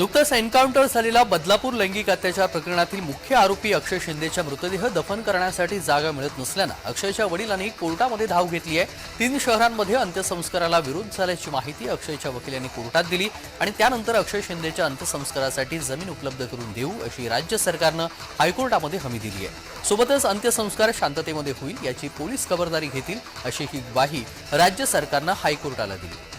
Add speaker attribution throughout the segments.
Speaker 1: नुकतंच एन्काउंटर झालेला बदलापूर लैंगिक अत्याचार प्रकरणातील मुख्य आरोपी अक्षय शिंदेच्या मृतदेह दफन करण्यासाठी जागा मिळत नसल्यानं अक्षयच्या वडिलांनी कोर्टामध्ये धाव घेतली आहे तीन शहरांमध्ये अंत्यसंस्काराला विरोध झाल्याची माहिती अक्षयच्या वकिलांनी कोर्टात दिली आणि त्यानंतर अक्षय शिंदेच्या अंत्यसंस्कारासाठी जमीन उपलब्ध करून देऊ अशी राज्य सरकारनं हायकोर्टामध्ये हमी दिली आहे सोबतच अंत्यसंस्कार शांततेमध्ये होईल याची पोलीस खबरदारी घेतील अशी ही ग्वाही राज्य सरकारनं हायकोर्टाला दिली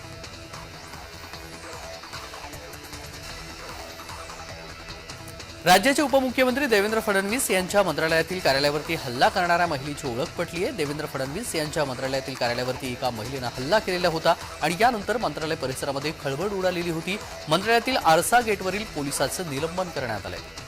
Speaker 1: राज्याचे उपमुख्यमंत्री देवेंद्र फडणवीस यांच्या मंत्रालयातील कार्यालयावरती हल्ला करणाऱ्या महिलेची ओळख पटली आहे देवेंद्र फडणवीस यांच्या मंत्रालयातील कार्यालयावरती एका महिलेनं हल्ला केलेला होता आणि यानंतर मंत्रालय परिसरामध्ये खळबळ उडालेली होती मंत्रालयातील आरसा गेटवरील पोलिसांचं निलंबन करण्यात आलं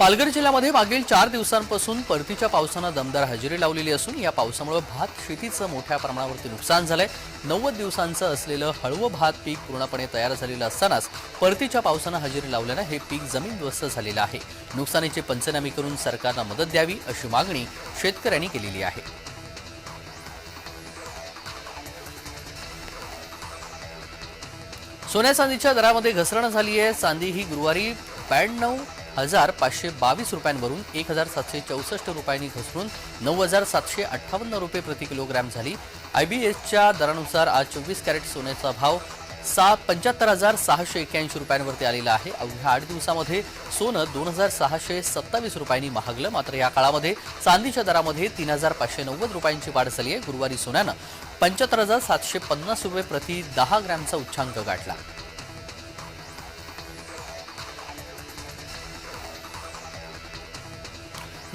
Speaker 1: पालघर जिल्ह्यामध्ये मागील चार दिवसांपासून परतीच्या पावसानं दमदार हजेरी लावलेली असून या पावसामुळे भात शेतीचं मोठ्या प्रमाणावरती नुकसान झालंय नव्वद दिवसांचं असलेलं हळवं भात पीक पूर्णपणे तयार झालेलं असतानाच परतीच्या पावसानं हजेरी लावल्यानं हे पीक जमीनदोस्त झालेलं आहे नुकसानीची पंचनामे करून सरकारला मदत द्यावी अशी मागणी शेतकऱ्यांनी केलेली आहे सोन्या चांदीच्या दरामध्ये घसरण झाली आहे चांदी ही गुरुवारी ब्याण्णव हजार पाचशे बावीस रुपयांवरून एक हजार सातशे चौसष्ट रुपयांनी घसरून नऊ हजार सातशे अठ्ठावन्न रुपये प्रति किलोग्रॅम झाली आय दरानुसार आज चोवीस कॅरेट सोन्याचा भाव सा पंच्याहत्तर हजार सहाशे एक्क्याऐंशी रुपयांवरती आलेला आहे अवघ्या आठ दिवसामध्ये सोनं दोन हजार सहाशे सत्तावीस रुपयांनी महागलं मात्र या काळामध्ये चांदीच्या दरामध्ये तीन हजार पाचशे नव्वद रुपयांची वाढ झाली आहे गुरुवारी सोन्यानं पंच्याहत्तर हजार सातशे पन्नास रुपये प्रति दहा ग्रॅमचा उच्चांक गाठला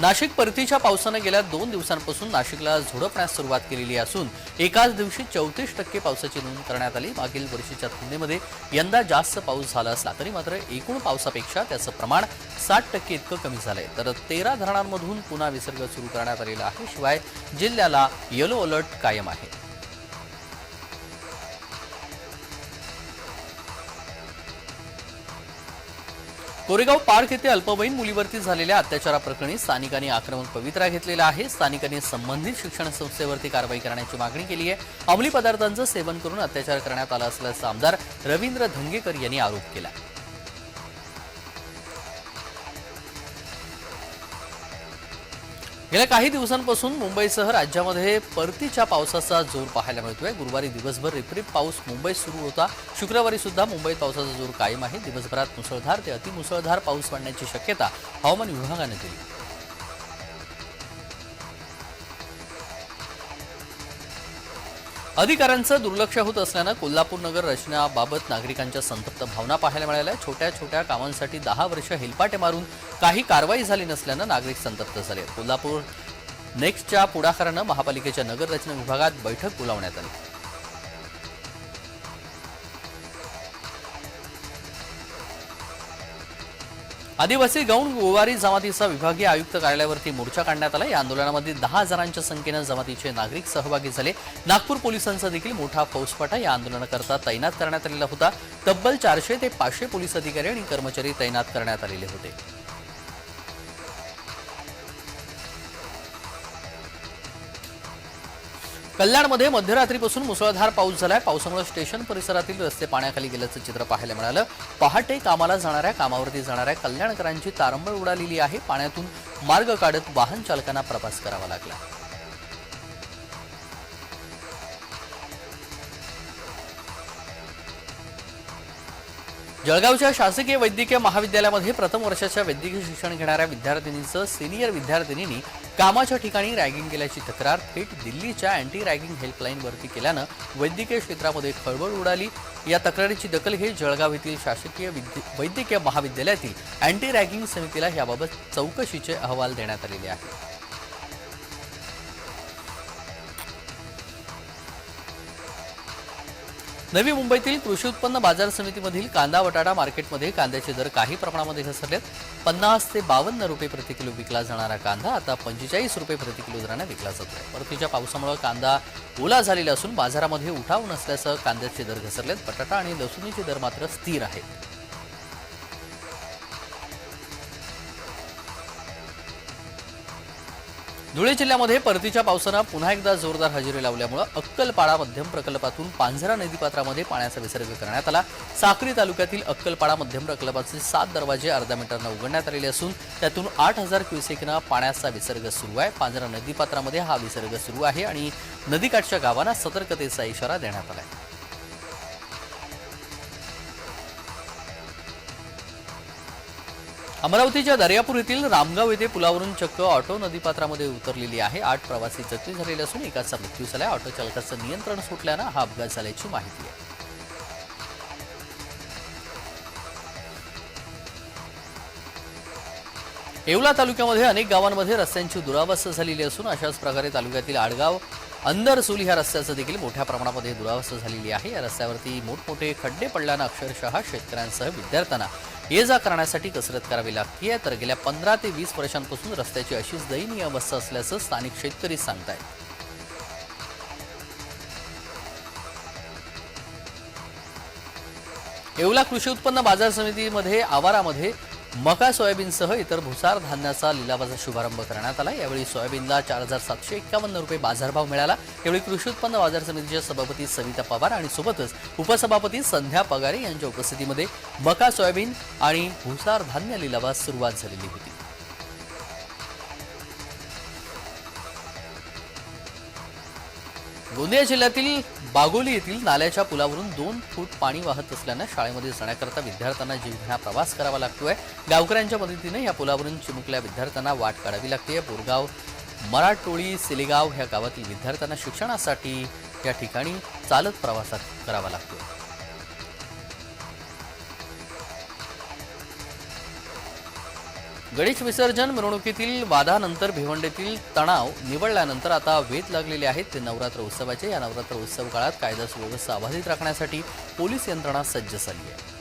Speaker 1: नाशिक परतीच्या पावसानं गेल्या दोन दिवसांपासून नाशिकला झोडपण्यास सुरुवात केलेली असून एकाच दिवशी चौतीस टक्के पावसाची नोंद करण्यात आली मागील वर्षीच्या तुलनेमध्ये यंदा जास्त पाऊस झाला असला तरी मात्र एकूण पावसापेक्षा त्याचं प्रमाण साठ टक्के इतकं कमी झालंय तर तेरा धरणांमधून पुन्हा विसर्ग सुरू करण्यात आलेला आहे शिवाय जिल्ह्याला येलो अलर्ट कायम आहे कोरेगाव पार्क येथे अल्पवयीन मुलीवरती झालेल्या अत्याचाराप्रकरणी स्थानिकांनी आक्रमक पवित्रा घेतलेला आहे स्थानिकांनी संबंधित शिक्षण संस्थेवरती कारवाई करण्याची मागणी केली आहे अंमली पदार्थांचं सेवन करून अत्याचार करण्यात आला असल्याचा आमदार रवींद्र धंगेकर यांनी आरोप केला गेल्या काही दिवसांपासून मुंबईसह राज्यामध्ये परतीच्या पावसाचा जोर पाहायला मिळतोय गुरुवारी दिवसभर रिपरिप पाऊस मुंबईत सुरू होता शुक्रवारी सुद्धा मुंबईत पावसाचा जोर कायम आहे दिवसभरात मुसळधार ते अतिमुसळधार पाऊस पडण्याची शक्यता हवामान विभागाने दिली अधिकाऱ्यांचं दुर्लक्ष होत असल्यानं कोल्हापूर नगर रचनाबाबत नागरिकांच्या संतप्त भावना पाहायला मिळाल्या छोट्या छोट्या कामांसाठी दहा वर्ष हेलपाटे मारून काही कारवाई झाली नसल्यानं नागरिक संतप्त झाले कोल्हापूर नेक्स्टच्या पुढाकारानं महापालिकेच्या नगर रचना विभागात बैठक बोलावण्यात आली आदिवासी गौण गोवारी जमातीचा विभागीय आयुक्त कार्यालयावरती मोर्चा काढण्यात आला या आंदोलनामध्ये दहा हजारांच्या संख्येनं जमातीचे नागरिक सहभागी झाले नागपूर पोलिसांचा देखील मोठा फौजफाटा या आंदोलनाकरता तैनात करण्यात आलेला होता तब्बल चारशे ते पाचशे पोलीस अधिकारी आणि कर्मचारी तैनात करण्यात आलेले होते कल्याणमध्ये मध्यरात्रीपासून मुसळधार पाऊस झालाय पावसामुळे स्टेशन परिसरातील रस्ते पाण्याखाली गेल्याचं चित्र पाहायला मिळालं पहाटे कामाला जाणाऱ्या कामावरती जाणाऱ्या कल्याणकरांची तारंबळ उडालेली आहे पाण्यातून मार्ग काढत वाहन चालकांना प्रवास करावा लागला जळगावच्या शासकीय वैद्यकीय महाविद्यालयामध्ये प्रथम वर्षाच्या वैद्यकीय शिक्षण घेणाऱ्या विद्यार्थिनीचं सिनियर विद्यार्थिनींनी कामाच्या ठिकाणी रॅगिंग केल्याची तक्रार थेट दिल्लीच्या अँटी रॅगिंग हेल्पलाईनवरती केल्यानं वैद्यकीय क्षेत्रामध्ये खळबळ उडाली या तक्रारीची दखल घेत जळगाव येथील शासकीय वैद्यकीय महाविद्यालयातील अँटी रॅगिंग समितीला याबाबत चौकशीचे अहवाल देण्यात आलेले आहेत नवी मुंबईतील कृषी उत्पन्न बाजार समितीमधील कांदा वटाटा मार्केटमध्ये कांद्याचे दर काही प्रमाणामध्ये घसरलेत पन्नास ते बावन्न रुपये प्रति किलो विकला जाणारा कांदा आता पंचेचाळीस रुपये प्रति किलो दराने विकला जातो आहे परतीच्या पावसामुळे कांदा ओला झालेला असून बाजारामध्ये उठाव नसल्याचं कांद्याचे दर घसरलेत बटाटा आणि लसुणीचे दर मात्र स्थिर आहेत धुळे जिल्ह्यामध्ये परतीच्या पावसानं पुन्हा एकदा जोरदार हजेरी लावल्यामुळं अक्कलपाडा मध्यम प्रकल्पातून पांझरा नदीपात्रामध्ये पाण्याचा विसर्ग करण्यात आला साक्री तालुक्यातील अक्कलपाडा मध्यम प्रकल्पाचे सात दरवाजे अर्ध्या मीटरनं उघडण्यात आलेले असून त्यातून आठ हजार क्युसेकनं पाण्याचा विसर्ग सुरू आहे पांझरा नदीपात्रामध्ये हा विसर्ग सुरू आहे आणि नदीकाठच्या गावांना सतर्कतेचा इशारा देण्यात आला आहे अमरावतीच्या दर्यापूर येथील रामगाव येथे पुलावरून चक्क ऑटो नदीपात्रामध्ये उतरलेली आहे आठ प्रवासी जखमी झालेले असून एकाचा मृत्यू झाला ऑटो चालकाचं नियंत्रण सुटल्यानं हा अपघात झाल्याची माहिती आहे येवला तालुक्यामध्ये अनेक गावांमध्ये रस्त्यांची दुरावस्था झालेली असून अशाच प्रकारे तालुक्यातील आडगाव अंदरसुली ह्या रस्त्याचं देखील मोठ्या प्रमाणामध्ये दुरावस्था झालेली आहे या रस्त्यावरती मोठमोठे खड्डे पडल्यानं अक्षरशः शेतकऱ्यांसह विद्यार्थ्यांना ये जा करण्यासाठी कसरत करावी लागते तर गेल्या पंधरा ते वीस वर्षांपासून रस्त्याची अशीच दयनीय अवस्था असल्याचं स्थानिक शेतकरी सांगत आहेत येवला कृषी उत्पन्न बाजार समितीमध्ये आवारामध्ये मका सोयाबीनसह इतर भुसार धान्याचा लिलावाचा शुभारंभ करण्यात आला यावेळी सोयाबीनला चार हजार सातशे एक्कावन्न रुपये बाजारभाव मिळाला यावेळी कृषी उत्पन्न बाजार समितीच्या सभापती सविता पवार आणि सोबतच उपसभापती संध्या पगारे यांच्या उपस्थितीमध्ये मका सोयाबीन आणि भुसार धान्य लिलावास सुरुवात झालेली होती गोंदिया जिल्ह्यातील बागोली येथील नाल्याच्या पुलावरून दोन फूट पाणी वाहत असल्यानं शाळेमध्ये जाण्याकरता विद्यार्थ्यांना जीवघेणा प्रवास करावा लागतोय गावकऱ्यांच्या मदतीनं या पुलावरून चिमुकल्या विद्यार्थ्यांना वाट काढावी लागते बोरगाव मराठोळी सिलेगाव ह्या गावातील विद्यार्थ्यांना शिक्षणासाठी या ठिकाणी चालत प्रवासात करावा लागतोय गणेश विसर्जन मिरवणुकीतील वादानंतर भिवंडीतील तणाव निवडल्यानंतर आता वेध लागलेले आहेत ते नवरात्र उत्सवाचे या नवरात्र उत्सव काळात कायदा सुव्यवस्था अबाधित राखण्यासाठी पोलीस यंत्रणा सज्ज झाली आहे